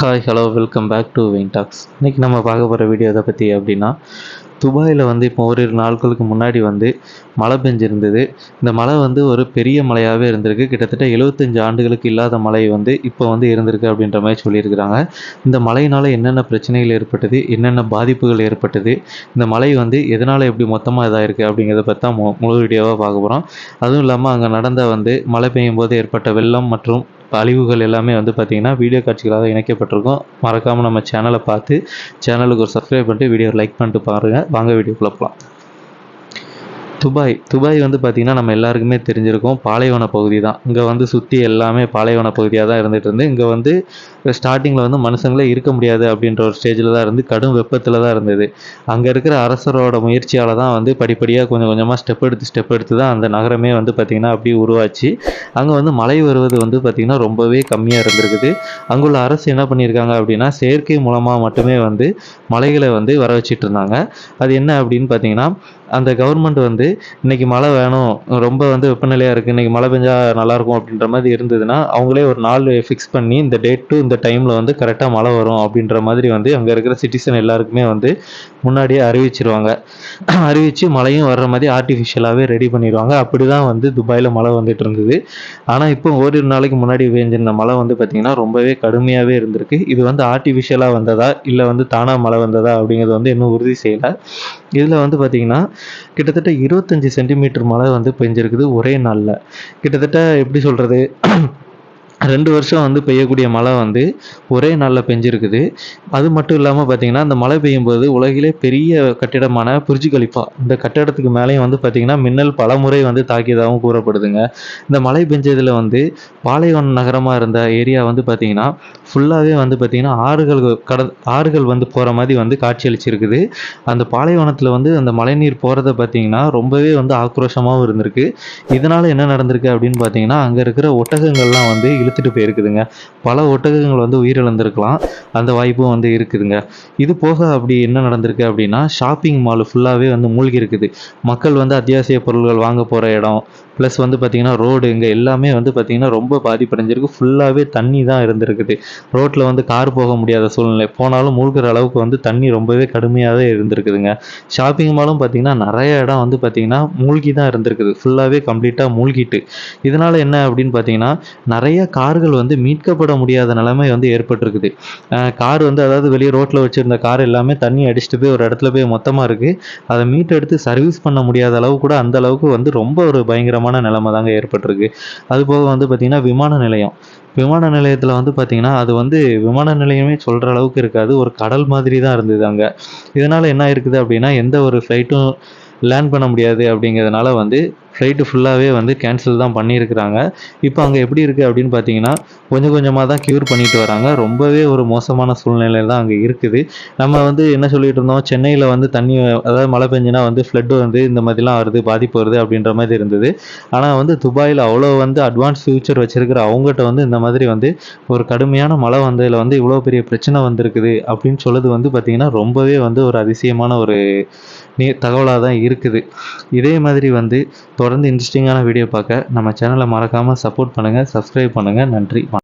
Hi hello welcome back to Vein Talks இன்றைக்கி நம்ம பார்க்க போகிற வீடியோ எதை பற்றி அப்படின்னா துபாயில் வந்து இப்போ ஓரிரு நாட்களுக்கு முன்னாடி வந்து மழை பெஞ்சிருந்தது. இந்த மழை வந்து ஒரு பெரிய மழையாகவே இருந்திருக்கு. கிட்டத்தட்ட எழுபத்தஞ்சு ஆண்டுகளுக்கு இல்லாத மழை வந்து இப்போ வந்து இருந்திருக்கு அப்படின்ற மாதிரி சொல்லியிருக்கிறாங்க. இந்த மழையினால் என்னென்ன பிரச்சனைகள் ஏற்பட்டது? என்னென்ன பாதிப்புகள் ஏற்பட்டது? இந்த மழை வந்து எதனால் எப்படி மொத்தமாக இதாகிருக்கு அப்படிங்கிறத பற்றி தான் மு முழு வீடியோவாக பார்க்க போகிறோம் அதுவும் இல்லாமல் அங்கே நடந்த வந்து மழை பெய்யும் போது ஏற்பட்ட வெள்ளம் மற்றும் அழிவுகள் எல்லாமே வந்து பார்த்திங்கன்னா வீடியோ காட்சிகளாக இணைக்கப்பட்டிருக்கும். மறக்காமல் நம்ம சேனலை பார்த்து சேனலுக்கு ஒரு சப்ஸ்கிரைப் பண்ணிட்டு வீடியோ லைக் பண்ணிட்டு பாருங்கள் வாங்க வீடியோக்குள்ளே போகலாம் துபாய் துபாய் வந்து பார்த்திங்கன்னா நம்ம எல்லாருக்குமே தெரிஞ்சிருக்கும். பாலைவன பகுதி தான் இங்கே வந்து சுற்றி எல்லாமே பாலைவன பகுதியாக தான் இருந்துகிட்டு இருந்து இங்கே வந்து ஸ்டார்டிங்கில் வந்து மனுஷங்களே இருக்க முடியாது அப்படின்ற ஒரு ஸ்டேஜில் தான் இருந்து கடும் வெப்பத்தில் தான் இருந்தது. அங்கே இருக்கிற அரசரோட முயற்சியால் தான் வந்து படிப்படியாக கொஞ்சம் கொஞ்சமாக ஸ்டெப் எடுத்து ஸ்டெப் எடுத்து தான் அந்த நகரமே வந்து பார்த்திங்கன்னா அப்படியே உருவாச்சு. அங்கே வந்து மழை வருவது வந்து பார்த்திங்கன்னா ரொம்பவே கம்மியாக இருந்திருக்குது. அங்குள்ள அரசு என்ன பண்ணியிருக்காங்க அப்படின்னா செயற்கை மூலமாக மட்டுமே வந்து மலைகளை வந்து வர வச்சிட்டு இருந்தாங்க. அது என்ன அப்படின்னு பார்த்தீங்கன்னா அந்த கவர்மெண்ட் வந்து இன்னைக்கு மழை வேணும் ரொம்ப வந்து வெப்பநிலையாக இருக்குது இன்னைக்கு மழை பெஞ்சா நல்லாயிருக்கும் அப்படின்ற மாதிரி இருந்ததுன்னா அவங்களே ஒரு நாள் ஃபிக்ஸ் பண்ணி இந்த டேட் டு இந்த டைமில் வந்து கரெக்டாக மழை வரும் அப்படின்ற மாதிரி வந்து அங்கே இருக்கிற சிட்டிசன் எல்லாருக்குமே வந்து முன்னாடியே அறிவிச்சிருவாங்க. அறிவித்து மழையும் வர்ற மாதிரி ஆர்டிஃபிஷியலாகவே ரெடி பண்ணிடுவாங்க. அப்படி தான் வந்து துபாயில் மழை வந்துட்டு இருந்தது. ஆனால் இப்போ ஓரிரு நாளைக்கு முன்னாடி பெஞ்சிருந்த மழை வந்து பார்த்திங்கன்னா ரொம்பவே கடுமையாகவே இருந்திருக்கு. இது வந்து ஆர்டிஃபிஷியலாக வந்ததா இல்லை வந்து தானாக மழை வந்ததா அப்படிங்கிறது வந்து இன்னும் உறுதி செய்யலை. இதில் வந்து பார்த்திங்கன்னா கிட்டத்தட்ட இருபது இருபத்தஞ்சி சென்டிமீட்டர் மழை வந்து பெஞ்சிருக்குது ஒரே நாளில். கிட்டத்தட்ட எப்படி சொல்கிறது ரெண்டு வருஷம் வந்து பெய்யக்கூடிய மழை வந்து ஒரே நாளில் பெஞ்சிருக்குது. அது மட்டும் இல்லாமல் பார்த்தீங்கன்னா அந்த மழை பெய்யும் போது உலகிலே பெரிய கட்டிடமான புர்ஜ் கலிஃபா இந்த கட்டடத்துக்கு மேலேயும் வந்து பார்த்திங்கன்னா மின்னல் பல முறை வந்து தாக்கியதாகவும் கூறப்படுதுங்க. இந்த மழை பெஞ்சதில் வந்து பாலைவன நகரமாக இருந்த ஏரியா வந்து பார்த்திங்கன்னா ஃபுல்லாகவே வந்து பார்த்திங்கன்னா ஆறுகள் கட ஆறுகள் வந்து போகிற மாதிரி வந்து காட்சியளிச்சிருக்குது. அந்த பாலைவனத்தில் வந்து அந்த மழைநீர் போகிறத பார்த்தீங்கன்னா ரொம்பவே வந்து ஆக்ரோஷமாகவும் இருந்திருக்கு. இதனால் என்ன நடந்திருக்கு அப்படின்னு பார்த்தீங்கன்னா அங்கே இருக்கிற ஒட்டகங்கள்லாம் வந்து இழுத்துட்டு போயிருக்குதுங்க. பல ஒட்டகங்கள் வந்து உயிரிழந்திருக்கலாம். அந்த வாய்ப்பும் வந்து இருக்குதுங்க. இது போக அப்படி என்ன நடந்திருக்கு அப்படின்னா ஷாப்பிங் மால் ஃபுல்லாகவே வந்து மூழ்கி இருக்குது மக்கள் வந்து அத்தியாவசிய பொருட்கள் வாங்க போகிற இடம் ப்ளஸ் வந்து பார்த்திங்கன்னா ரோடு இங்கே எல்லாமே வந்து பார்த்திங்கன்னா ரொம்ப பாதிப்படைஞ்சிருக்கு. ஃபுல்லாகவே தண்ணி தான் இருந்திருக்குது. ரோட்டில் வந்து கார் போக முடியாத சூழ்நிலை. போனாலும் மூழ்கிற அளவுக்கு வந்து தண்ணி ரொம்பவே கடுமையாகவே இருந்திருக்குதுங்க. ஷாப்பிங் மாலும் பார்த்திங்கன்னா நிறைய இடம் வந்து பார்த்திங்கன்னா மூழ்கி தான் இருந்திருக்குது. ஃபுல்லாகவே கம்ப்ளீட்டாக மூழ்கிட்டு. இதனால் என்ன அப்படின்னு பார்த்தீங்கன்னா நிறைய கார்கள் வந்து மீட்கப்பட முடியாத நிலைமை வந்து ஏற்பட்டிருக்குது. கார் வந்து அதாவது வெளியே ரோட்டில் வச்சுருந்த கார் எல்லாமே தண்ணி அடிச்சுட்டு போய் ஒரு இடத்துல போய் மொத்தமாக இருக்குது அதை மீட்டெடுத்து சர்வீஸ் பண்ண முடியாத அளவு கூட அந்த அளவுக்கு வந்து ரொம்ப ஒரு பயங்கரமான நிலைமை தாங்க ஏற்பட்டிருக்கு. அது போக வந்து பார்த்திங்கன்னா விமான நிலையம். விமான நிலையத்தில் வந்து பார்த்திங்கன்னா அது வந்து விமான நிலையமே சொல்கிற அளவுக்கு இருக்காது. ஒரு கடல் மாதிரி தான் இருந்தது அங்கே. இதனால் என்ன இருக்குது அப்படின்னா எந்த ஒரு ஃப்ளைட்டும் லேண்ட் பண்ண முடியாது அப்படிங்கிறதுனால வந்து ஃப்ளைட்டு ஃபுல்லாகவே வந்து கேன்சல் தான் பண்ணியிருக்கிறாங்க. இப்போ அங்கே எப்படி இருக்குது அப்படின்னு பார்த்தீங்கன்னா கொஞ்சம் கொஞ்சமாக தான் க்யூர் பண்ணிட்டு வராங்க. ரொம்பவே ஒரு மோசமான சூழ்நிலை தான் அங்கே இருக்குது. நம்ம வந்து என்ன சொல்லிட்டு இருந்தோம்? சென்னையில் வந்து தண்ணி அதாவது மழை பெஞ்சுனா வந்து ஃப்ளட்டு வந்து இந்த மாதிரிலாம் வருது பாதிப்பு வருது அப்படின்ற மாதிரி இருந்தது. ஆனால் வந்து துபாயில் அவ்வளோ வந்து அட்வான்ஸ் ஃபியூச்சர் வச்சுருக்கிற அவங்ககிட்ட வந்து இந்த மாதிரி வந்து ஒரு கடுமையான மழை வந்ததில் வந்து இவ்வளோ பெரிய பிரச்சனை வந்திருக்குது அப்படின்னு சொல்லுது வந்து பார்த்திங்கன்னா ரொம்பவே வந்து ஒரு அதிசயமான ஒரு நீ தகவலாக தான் இருக்குது. இதே மாதிரி வந்து தொடர்ந்து இன்ட்ரெஸ்டிங்கான வீடியோ பார்க்க நம்ம சேனலை மறக்காமல் சப்போர்ட் பண்ணுங்கள் சப்ஸ்கிரைப் பண்ணுங்கள் நன்றி